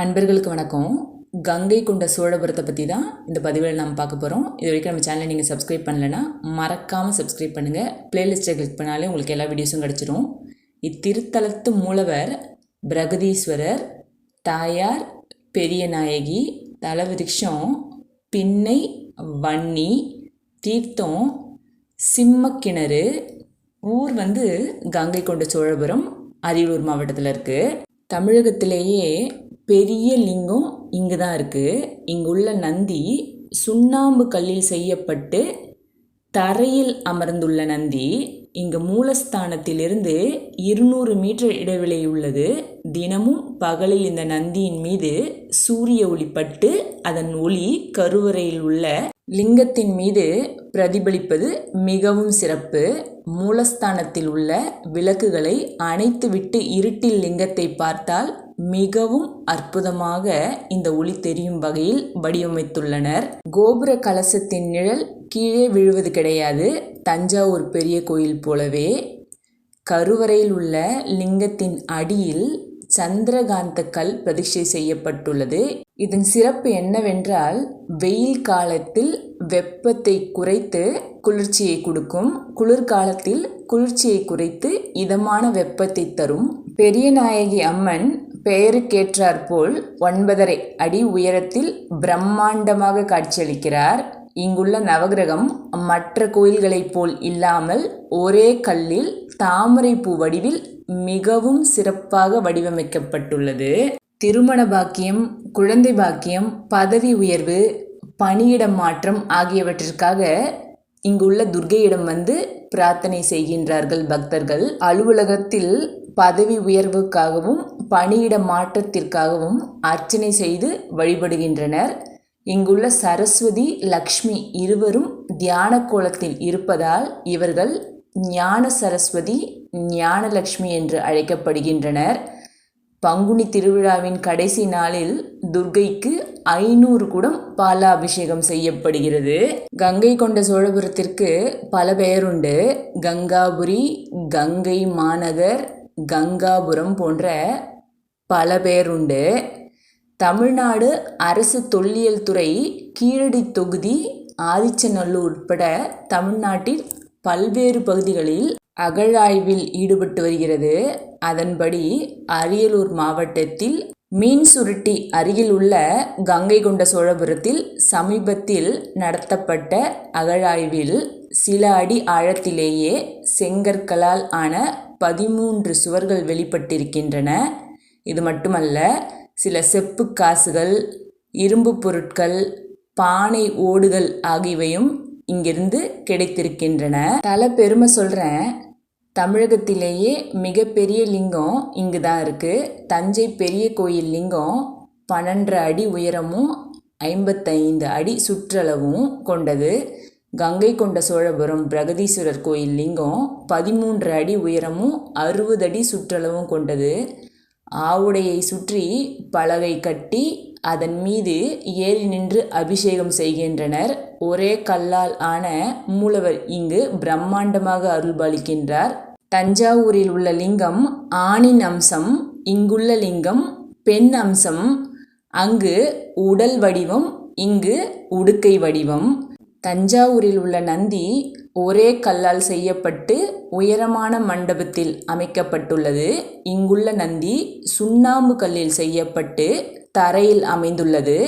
அன்பர்களுக்கு வணக்கம். கங்கை கொண்ட சோழபுரத்தை பற்றி தான் இந்த பதிவில் நாம் பார்க்க போகிறோம் இது வரைக்கும் நம்ம சேனலை நீங்கள் சப்ஸ்கிரைப் பண்ணலைன்னா மறக்காமல் சப்ஸ்கிரைப் பண்ணுங்கள் பிளேலிஸ்ட்டை கிளிக் பண்ணாலே உங்களுக்கு எல்லா வீடியோஸும் கிடச்சிரும். இத்திருத்தலத்து மூலவர் பிரகதீஸ்வரர் தாயார் பெரிய நாயகி தலவிருஷம் பின்னை வன்னி தீர்த்தம் சிம்மக்கிணறு ஊர் வந்து கங்கை கொண்ட சோழபுரம் அரியலூர் மாவட்டத்தில் இருக்குது தமிழகத்திலேயே பெரிய லிங்கம் இங்கு தான் இருக்குது இங்குள்ள நந்தி சுண்ணாம்பு கல்லில் செய்யப்பட்டு தரையில் அமர்ந்துள்ள நந்தி. இங்கு மூலஸ்தானத்திலிருந்து இருநூறு மீட்டர் இடைவெளி உள்ளது. தினமும் பகலில் இந்த நந்தியின் மீது சூரிய ஒளி பட்டு அதன் ஒளி கருவறையில் உள்ள லிங்கத்தின் மீது பிரதிபலிப்பது மிகவும் சிறப்பு. மூலஸ்தானத்தில் உள்ள விளக்குகளை அணைத்துவிட்டு இருட்டில் லிங்கத்தை பார்த்தால் மிகவும் அற்புதமாக இந்த ஒளி தெரியும் வகையில் வடிவமைத்துள்ளனர். கோபுர கலசத்தின் நிழல் கீழே விழுவது கிடையாது. தஞ்சாவூர் பெரிய கோயில் போலவே கருவறையில் உள்ள லிங்கத்தின் அடியில் சந்திரகாந்த கல் பிரதிஷ்டை செய்யப்பட்டுள்ளது. இதன் சிறப்பு என்னவென்றால் வெயில் காலத்தில் வெப்பத்தை குறைத்து குளிர்ச்சியை கொடுக்கும். குளிர்காலத்தில் குளிர்ச்சியை குறைத்து இதமான வெப்பத்தை தரும். பெரியநாயகி அம்மன் பெயருக்கேற்றாற்போல் ஒன்பதரை அடி உயரத்தில் பிரம்மாண்டமாக காட்சியளிக்கிறார். இங்குள்ள நவகிரகம் மற்ற கோயில்களைப் போல் இல்லாமல் ஒரே கல்லில் தாமரை பூ வடிவில் மிகவும் சிறப்பாக வடிவமைக்கப்பட்டுள்ளது. திருமண பாக்கியம் குழந்தை பாக்கியம் பதவி உயர்வு பணியிடம் மாற்றம் ஆகியவற்றிற்காக இங்குள்ள துர்கையிடம் வந்து பிரார்த்தனை செய்கின்றார்கள் பக்தர்கள். அலுவலகத்தில் பதவி உயர்வுக்காகவும் பணியிட மாற்றத்திற்காகவும் அர்ச்சனை செய்து வழிபடுகின்றனர். இங்குள்ள சரஸ்வதி லக்ஷ்மி இருவரும் தியான கோலத்தில் இருப்பதால் இவர்கள் ஞான சரஸ்வதி ஞானலக்ஷ்மி என்று அழைக்கப்படுகின்றனர். பங்குனி திருவிழாவின் கடைசி நாளில் துர்கைக்கு ஐநூறு குடம் பாலாபிஷேகம் செய்யப்படுகிறது. கங்கை கொண்ட சோழபுரத்திற்கு பல பெயருண்டு. கங்காபுரி கங்கை மாநகர் கங்காபுரம் போன்ற பல பேருண்டு தமிழ்நாடு அரசு தொல்லியல் துறை கீழடி தொகுதி ஆதிச்சநல்லூர் உட்பட தமிழ்நாட்டில் பல்வேறு பகுதிகளில் அகழாய்வில் ஈடுபட்டு வருகிறது. அதன்படி அரியலூர் மாவட்டத்தில் மீன் சுருட்டி அருகில் உள்ள கங்கை கொண்ட சோழபுரத்தில் சமீபத்தில் நடத்தப்பட்ட அகழாய்வில் சில அடி ஆழத்திலேயே செங்கற்களால் ஆன பதிமூன்று சுவர்கள் வெளிப்பட்டிருக்கின்றன. இது மட்டுமல்ல சில செப்பு காசுகள் இரும்பு பொருட்கள் பானை ஓடுகள் ஆகியவையும் இங்கிருந்து கிடைத்திருக்கின்றன. தல பெருமை சொல்கிறேன் தமிழகத்திலேயே மிகப்பெரிய லிங்கம் இங்கு தான் இருக்குது தஞ்சை பெரிய கோயில் லிங்கம் பன்னெண்டரை அடி உயரமும் ஐம்பத்தைந்து அடி சுற்றளவும் கொண்டது. கங்கை கொண்ட சோழபுரம் பிரகதீஸ்வரர் கோயில் லிங்கம் பதிமூன்று அடி உயரமும் அறுபது அடி சுற்றளவும் கொண்டது. ஆவுடையை சுற்றி பலகை கட்டி அதன் மீது ஏறி நின்று அபிஷேகம் செய்கின்றனர். ஒரே கல்லால் ஆன மூலவர் இங்கு பிரம்மாண்டமாக அருள்பாலிக்கின்றார் தஞ்சாவூரில் உள்ள லிங்கம் ஆணின் அம்சம் இங்குள்ள லிங்கம் பெண் அம்சம் அங்கு உடல் வடிவம் இங்கு உடுக்கை வடிவம். தஞ்சாவூரில் உள்ள நந்தி ஒரே கல்லால் செய்யப்பட்டு உயரமான மண்டபத்தில் அமைக்கப்பட்டுள்ளது. இங்குள்ள நந்தி சுண்ணாம்பு கல்லில் செய்யப்பட்டு தரையில் அமைந்துள்ளது.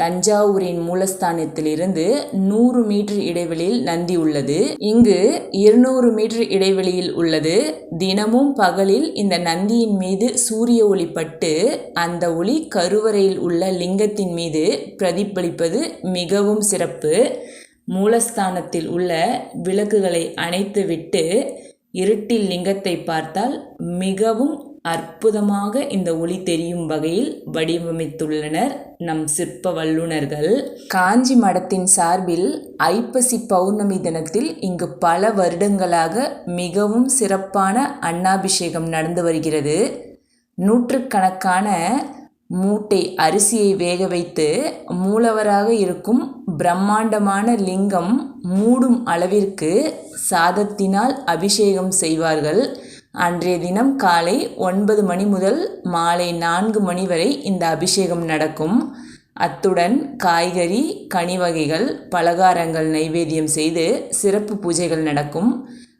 தஞ்சாவூரின் மூலஸ்தானத்திலிருந்து நூறு மீட்டர் இடைவெளியில் நந்தி உள்ளது. இங்கு இருநூறு மீட்டர் இடைவெளியில் உள்ளது. தினமும் பகலில் இந்த நந்தியின் மீது சூரிய ஒளி பட்டு அந்த ஒளி கருவறையில் உள்ள லிங்கத்தின் மீது பிரதிபலிப்பது மிகவும் சிறப்பு. மூலஸ்தானத்தில் உள்ள விளக்குகளை அணைத்துவிட்டு இருட்டில் லிங்கத்தை பார்த்தால் மிகவும் அற்புதமாக இந்த ஒளி தெரியும் வகையில் வடிவமைத்துள்ளனர் நம் சிற்ப வல்லுநர்கள். காஞ்சி மடத்தின் சார்பில் ஐப்பசி பௌர்ணமி தினத்தில் இங்கு பல வருடங்களாக மிகவும் சிறப்பான அன்னாபிஷேகம் நடந்து வருகிறது. நூற்றுக்கணக்கான மூட்டை அரிசியை வேக வைத்து மூலவராக இருக்கும் பிரம்மாண்டமான லிங்கம் மூடும் அளவிற்கு சாதத்தினால் அபிஷேகம் செய்வார்கள். அன்றைய தினம் காலை ஒன்பது மணி முதல் மாலை நான்கு மணி வரை இந்த அபிஷேகம் நடக்கும். அத்துடன் காய்கறி கனி வகைகள் பலகாரங்கள் நைவேத்தியம் செய்து சிறப்பு பூஜைகள் நடக்கும்.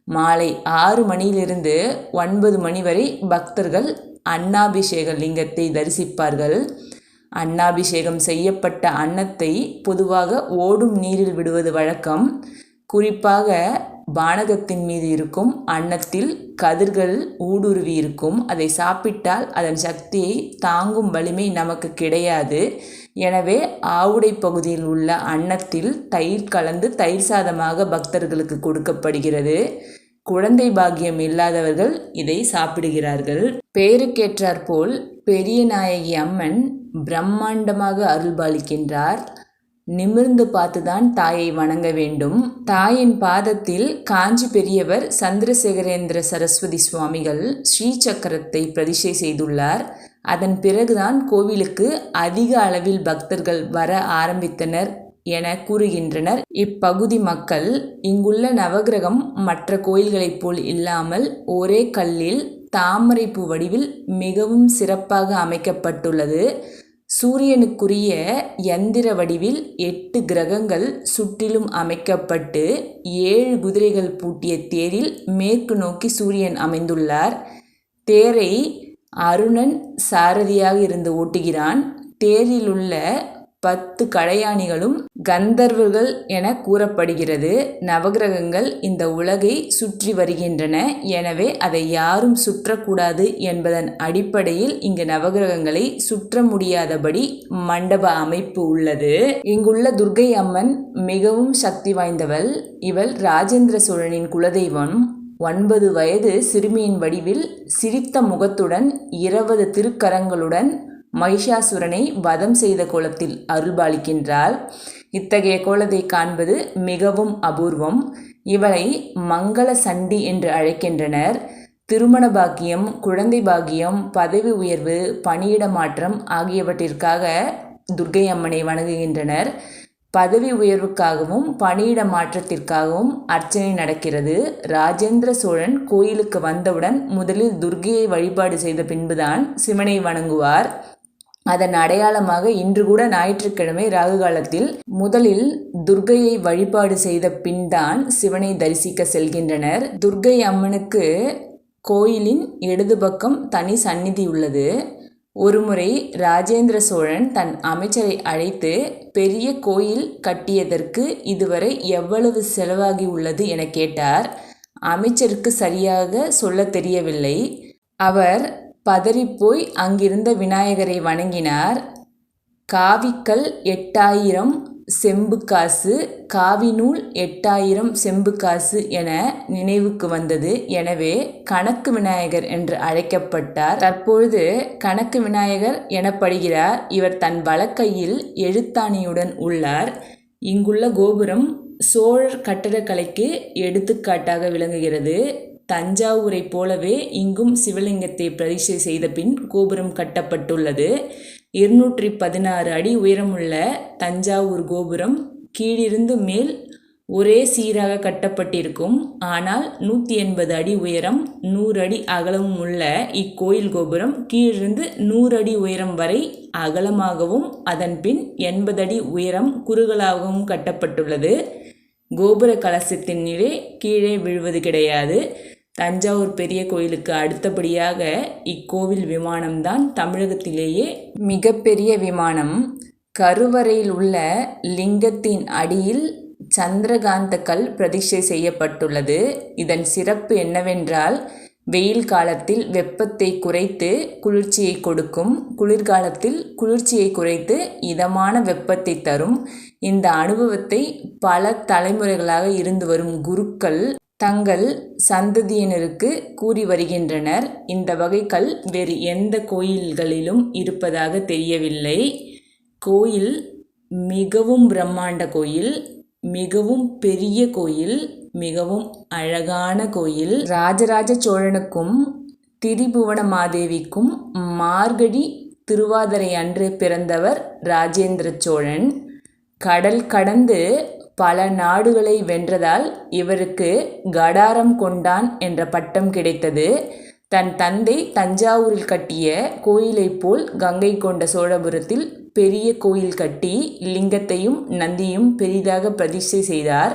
மாலை ஆறு மணியிலிருந்து ஒன்பது மணி வரை பக்தர்கள் அன்னாபிஷேக லிங்கத்தை தரிசிப்பார்கள். அன்னாபிஷேகம் செய்யப்பட்ட அன்னத்தை பொதுவாக ஓடும் நீரில் விடுவது வழக்கம். குறிப்பாக பானகத்தின் மீது இருக்கும் அன்னத்தில் கதிர்கள் ஊடுருவி இருக்கும் அதை சாப்பிட்டால் அதன் சக்தியை தாங்கும் வலிமை நமக்கு கிடையாது. எனவே ஆவுடை பகுதியில் உள்ள அன்னத்தில் தயிர் கலந்து தயிர் சாதமாக பக்தர்களுக்கு கொடுக்கப்படுகிறது. குழந்தை பாக்கியம் இல்லாதவர்கள் இதை சாப்பிடுகிறார்கள். பேருக்கேற்றாற்போல் பெரிய நாயகி அம்மன் பிரம்மாண்டமாக அருள்பாலிக்கின்றார். நிமிர்ந்து பார்த்துதான் தாயை வணங்க வேண்டும். தாயின் பாதத்தில் காஞ்சி பெரியவர் சந்திரசேகரேந்திர சரஸ்வதி சுவாமிகள் ஸ்ரீ சக்கரத்தை பிரதிஷ்டை செய்துள்ளார். அதன் பிறகுதான் கோவிலுக்கு அதிக அளவில் பக்தர்கள் வர ஆரம்பித்தனர் என கூறுகின்றனர். இப்பகுதி மக்கள் இங்குள்ள நவகிரகம் மற்ற கோயில்களைப் போல் இல்லாமல் ஒரே கல்லில் தாமரைப்பூ வடிவில் மிகவும் சிறப்பாக அமைக்கப்பட்டுள்ளது. சூரியனுக்குரிய யந்திர வடிவில் எட்டு கிரகங்கள் சுற்றிலும் அமைக்கப்பட்டு ஏழு குதிரைகள் பூட்டிய தேரில் மேற்கு நோக்கி சூரியன் அமைந்துள்ளார். தேரை அருணன் சாரதியாக இருந்து ஓட்டுகிறான். தேரிலுள்ள பத்து கடையாணிகளும் கந்தர்வர்கள் என கூறப்படுகிறது. நவகிரகங்கள் இந்த உலகை சுற்றி வருகின்றன. எனவே அதை யாரும் சுற்றக்கூடாது என்பதன் அடிப்படையில் இங்கு நவகிரகங்களை சுற்ற முடியாதபடி மண்டப அமைப்பு உள்ளது. இங்குள்ள துர்கை அம்மன் மிகவும் சக்தி வாய்ந்தவள். இவள் ராஜேந்திர சோழனின் குலதெய்வம். ஒன்பது வயது சிறுமியின் வடிவில் சிரித்த முகத்துடன் இருபது திருக்கரங்களுடன் மகிஷாசுரனை வதம் செய்த கோலத்தில் அருள்பாலிக்கின்றாள். இத்தகைய கோலத்தை காண்பது மிகவும் அபூர்வம். இவளை மங்கள சண்டி என்று அழைக்கின்றனர். திருமண பாக்கியம் குழந்தை பாக்கியம் பதவி உயர்வு பணியிட மாற்றம் ஆகியவற்றிற்காக துர்கை அம்மனை வணங்குகின்றனர். பதவி உயர்வுக்காகவும் பணியிட மாற்றத்திற்காகவும் அர்ச்சனை நடக்கிறது. ராஜேந்திர சோழன் கோயிலுக்கு வந்தவுடன் முதலில் துர்கையை வழிபாடு செய்த பின்புதான் சிவனை வணங்குவார். அதன் அடையாளமாக இன்று கூட ஞாயிற்றுக்கிழமை ராகு காலத்தில் முதலில் துர்கையை வழிபாடு செய்த பின்தான் சிவனை தரிசிக்க செல்கின்றனர். துர்கை அம்மனுக்கு கோயிலின் இடது பக்கம் தனி சந்நிதி உள்ளது. ஒருமுறை ராஜேந்திர சோழன் தன் அமைச்சரை அழைத்து பெரிய கோயில் கட்டியதற்கு இதுவரை எவ்வளவு செலவாகி உள்ளது? என கேட்டார். அமைச்சருக்கு சரியாக சொல்ல தெரியவில்லை. அவர் பதறிப்போய் அங்கிருந்த விநாயகரை வணங்கினார். காவிக்கல் எட்டாயிரம் செம்பு காசு காவிநூல் எட்டாயிரம் செம்பு காசு என நினைவுக்கு வந்தது. எனவே கணக்கு விநாயகர் என்று அழைக்கப்பட்டார். தற்பொழுது கணக்கு விநாயகர் எனப்படுகிறார். இவர் தன் வலக்கையில் எழுத்தாணியுடன் உள்ளார். இங்குள்ள கோபுரம் சோழர் கட்டடக்கலைக்கு எடுத்துக்காட்டாக விளங்குகிறது. தஞ்சாவூரைப் போலவே இங்கும் சிவலிங்கத்தை பிரதிஷ்டை செய்த பின் கோபுரம் கட்டப்பட்டுள்ளது. இருநூற்றி பதினாறு அடி உயரமுள்ள தஞ்சாவூர் கோபுரம் கீழிருந்து மேல் ஒரே சீராக கட்டப்பட்டிருக்கும். ஆனால் நூற்றி எண்பது அடி உயரம் நூறு அடி அகலமும் உள்ள இக்கோயில் கோபுரம் கீழிருந்து நூறு அடி உயரம் வரை அகலமாகவும் அதன் பின் எண்பது அடி உயரம் குறுகலாகவும் கட்டப்பட்டுள்ளது. கோபுர கலசத்தின் நிலை கீழே விழுவது கிடையாது. தஞ்சாவூர் பெரிய கோயிலுக்கு அடுத்தபடியாக இக்கோவில் விமானம்தான் தமிழகத்திலேயே மிகப்பெரிய விமானம். கருவறையில் உள்ள லிங்கத்தின் அடியில் சந்திரகாந்த கல் பிரதிஷ்டை செய்யப்பட்டுள்ளது. இதன் சிறப்பு என்னவென்றால் வெயில் காலத்தில் வெப்பத்தை குறைத்து குளிர்ச்சியை கொடுக்கும் குளிர்காலத்தில் குளிர்ச்சியை குறைத்து இதமான வெப்பத்தை தரும். இந்த அனுபவத்தை பல தலைமுறைகளாக இருந்து வரும் குருக்கள் தங்கள் சந்ததியினருக்கு கூறி வருகின்றனர். இந்த வகைகள் வேறு எந்த கோயில்களிலும் இருப்பதாக தெரியவில்லை. கோயில் மிகவும் பிரம்மாண்ட கோயில் மிகவும் பெரிய கோயில் மிகவும் அழகான கோயில். ராஜராஜ சோழனுக்கும் திரிபுவன மாதேவிக்கும் மார்கழி திருவாதிரை அன்று பிறந்தவர் ராஜேந்திர சோழன். கடல் கடந்து பல நாடுகளை வென்றதால் இவருக்கு கடாரம் கொண்டான் என்ற பட்டம் கிடைத்தது. தன் தந்தை தஞ்சாவூரில் கட்டிய கோயிலைப் போல் கங்கை கொண்ட சோழபுரத்தில் பெரிய கோயில் கட்டி லிங்கத்தையும் நந்தியும் பெரிதாக பிரதிஷ்டை செய்தார்.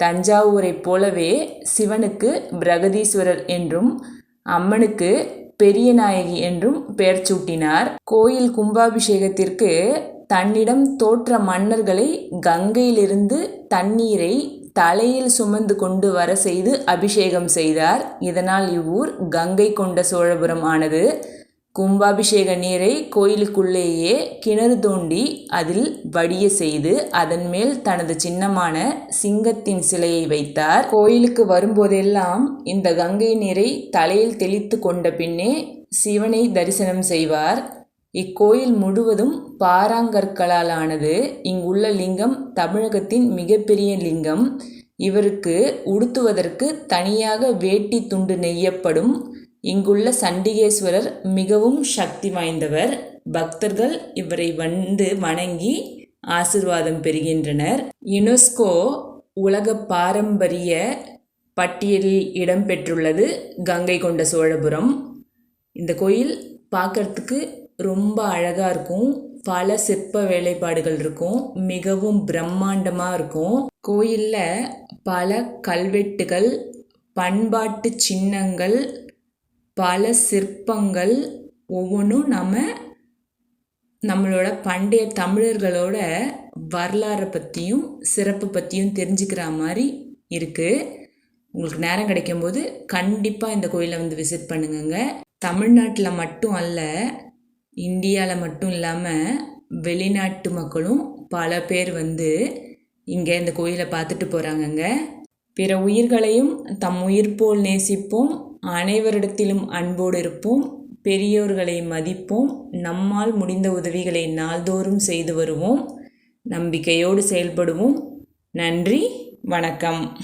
தஞ்சாவூரைப் போலவே சிவனுக்கு பிரகதீஸ்வரர் என்றும் அம்மனுக்கு பெரிய நாயகி என்றும் பெயர் சூட்டினார். கோயில் கும்பாபிஷேகத்திற்கு தன்னிடம் தோற்ற மன்னர்களை கங்கையிலிருந்து தண்ணீரை தலையில் சுமந்து கொண்டு வர செய்து அபிஷேகம் செய்தார். இதனால் இவ்வூர் கங்கை கொண்ட சோழபுரம் ஆனது. கும்பாபிஷேக நீரை கோயிலுக்குள்ளேயே கிணறு தோண்டி அதில் வடிய செய்து அதன் மேல் தனது சின்னமான சிங்கத்தின் சிலையை வைத்தார். கோயிலுக்கு வரும்போதெல்லாம் இந்த கங்கை நீரை தலையில் தெளித்து கொண்ட பின்னே சிவனை தரிசனம் செய்வார். இக்கோயில் முழுவதும் பாறாங்கற்களால் ஆனது இங்குள்ள லிங்கம் தமிழகத்தின் மிகப்பெரிய லிங்கம். இவருக்கு உடுத்துவதற்கு தனியாக வேட்டி துண்டு நெய்யப்படும். இங்குள்ள சண்டிகேஸ்வரர் மிகவும் சக்தி வாய்ந்தவர். பக்தர்கள் இவரை வந்து வணங்கி ஆசிர்வாதம் பெறுகின்றனர். யுனெஸ்கோ உலக பாரம்பரிய பட்டியலில் இடம்பெற்றுள்ளது. கங்கை கொண்ட சோழபுரம். இந்த கோயில் பார்க்கறதுக்கு ரொம்ப அழகாக இருக்கும். பல சிற்ப வேலைப்பாடுகள் இருக்கும். மிகவும் பிரம்மாண்டமாக இருக்கும். கோயிலில் பல கல்வெட்டுகள் பண்பாட்டு சின்னங்கள் பல சிற்பங்கள் ஒவ்வொன்றும் நம்ம நம்மளோட பண்டைய தமிழர்களோட வரலாறை பற்றியும் சிறப்பு பற்றியும் தெரிஞ்சுக்கிற மாதிரி இருக்குது உங்களுக்கு நேரம் கிடைக்கும்போது கண்டிப்பாக இந்த கோயிலை வந்து விசிட் பண்ணுங்கங்க. தமிழ்நாட்டில் மட்டும் அல்ல இந்தியாவில் மட்டும் இல்லாமல் வெளிநாட்டு மக்களும் பல பேர் வந்து இங்கே இந்த கோயிலை பார்த்துட்டு போகிறாங்கங்க பிற உயிர்களையும் தம் உயிர் போல் நேசிப்போம். அனைவரிடத்திலும் அன்போடு இருப்போம். பெரியோர்களை மதிப்போம். நம்மால் முடிந்த உதவிகளை நாள்தோறும் செய்து வருவோம். நம்பிக்கையோடு செயல்படுவோம். நன்றி. வணக்கம்.